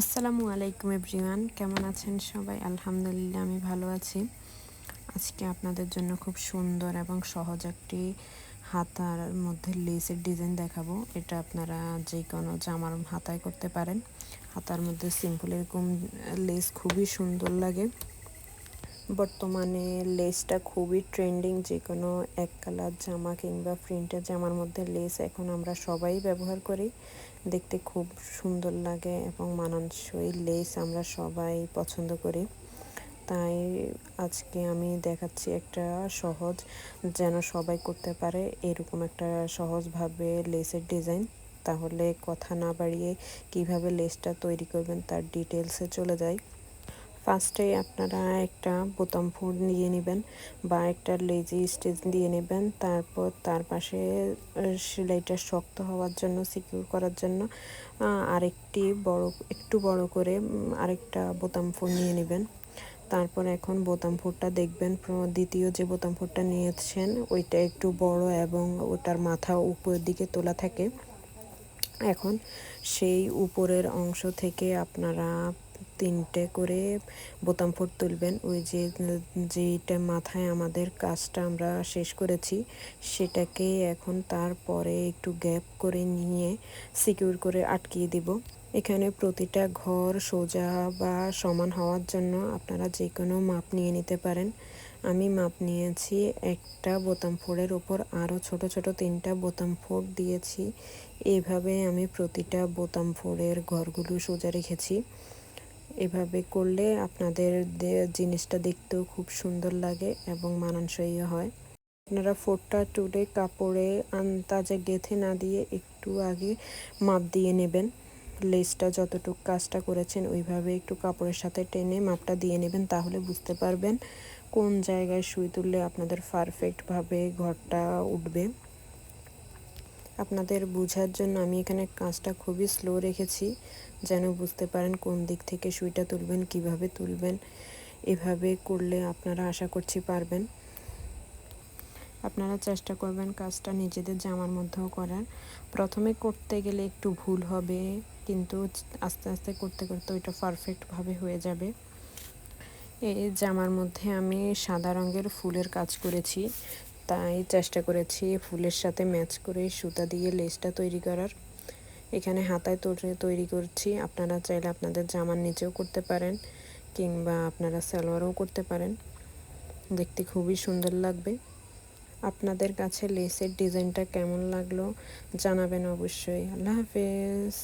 আসসালামু আলাইকুম এভরিওয়ান, কেমন আছেন সবাই? আলহামদুলিল্লাহ, আমি ভালো আছি। আজকে আপনাদের জন্য খুব সুন্দর এবং সহজ একটি হাতার মধ্যে লেসের ডিজাইন দেখাবো। এটা আপনারা যে কোনো জামার হাতায় করতে পারেন। হাতার মধ্যে সিম্পল এরকম লেস খুবই সুন্দর লাগে। বর্তমানে লেসটা খুবই ট্রেন্ডিং, যে কোনো এক কালার জামা কিংবা প্রিন্টের জামার মধ্যে লেস এখন আমরা সবাই ব্যবহার করি। দেখতে খুব সুন্দর লাগে এবং মানানসই লেস আমরা সবাই পছন্দ করি। তাই আজকে আমি দেখাচ্ছি একটা সহজ, যেন সবাই করতে পারে এরকম একটা সহজভাবে লেসের ডিজাইন। তাহলে কথা না বাড়িয়ে কীভাবে লেসটা তৈরি করবেন তার ডিটেলসে চলে যায় ফার্স্টে আপনারা একটা বোতাম ফুল নিয়ে নেবেন বা একটা লেজি স্টেজ দিয়ে নেবেন। তারপর তার পাশে সেলাইটা শক্ত হওয়ার জন্য সিকিউর করার জন্য আরেকটি বড়, একটু বড় করে আরেকটা বোতাম ফুল নিয়ে নেবেন। তারপর এখন বোতাম ফুটটা দেখবেন দ্বিতীয় যে বোতাম ফুটটা নিয়েছেন, ওইটা একটু বড় এবং ওটার মাথা উপরের দিকে তোলা থাকে। এখন সেই উপরের অংশ থেকে আপনারা তিনটে করে বোতাম ফুট তুলবেন। ওই যে যেটা মাথায় আমাদের কাজটা আমরা শেষ করেছি, সেটাকে এখন তারপরে একটু গ্যাপ করে নিয়ে সিকিউর করে আটকিয়ে দিব। এখানে প্রতিটা ঘর সোজা বা সমান হওয়ার জন্য আপনারা যে কোনো মাপ নিয়ে নিতে পারেন। আমি মাপ নিয়েছি একটা বোতাম ফোড়ের ওপর, আরও ছোট ছোট তিনটা বোতাম ফোড় দিয়েছি। এভাবে আমি প্রতিটা বোতাম ফোড়ের ঘরগুলো সোজা রেখেছি। এভাবে করলে আপনাদের জিনিসটা দেখতেও খুব সুন্দর লাগে এবং মানানসই হয়। আপনারা ফোরটা টুলে কাপড়ে আন্তাজে গেথে না দিয়ে একটু আগে মাপ দিয়ে নেবেন। লেসটা যতটুকু কাজটা করেছেন ওইভাবে একটু কাপড়ের সাথে টেনে মাপটা দিয়ে নেবেন তাহলে বুঝতে পারবেন কোন জায়গায় সুই তুললে আপনাদের পারফেক্টভাবে ঘরটা উঠবে। আপনাদের বোঝার জন্য আমি এখানে কাজটা খুবই স্লো রেখেছি, যেন বুঝতে পারেন কোন দিক থেকে সুইটা তুলবেন, কীভাবে তুলবেন, এভাবে করলে আপনারা আশা করছি পারবেন। আপনারা চেষ্টা করবেন কাজটা নিজেদের জামার মধ্যেও করার। প্রথমে করতে গেলে একটু ভুল হবে, কিন্তু আস্তে আস্তে করতে করতে ওইটা পারফেক্টভাবে হয়ে যাবে। এই জামার মধ্যে আমি সাদা রঙের ফুলের কাজ করেছি। তাই চেষ্টা করেছি ফুলের সাথে ম্যাচ করে সুতা দিয়ে লেসটা তৈরি করার। এখানে হাতায় তৈরি করছি। আপনারা চাইলে আপনাদের জামার নিচেও করতে পারেন কিংবা আপনারা সালোয়ারও করতে পারেন। দেখতে খুবই সুন্দর লাগবে। আপনাদের কাছে লেসের ডিজাইনটা কেমন লাগল জানাবেন অবশ্যই। আল্লাহ হাফেজ।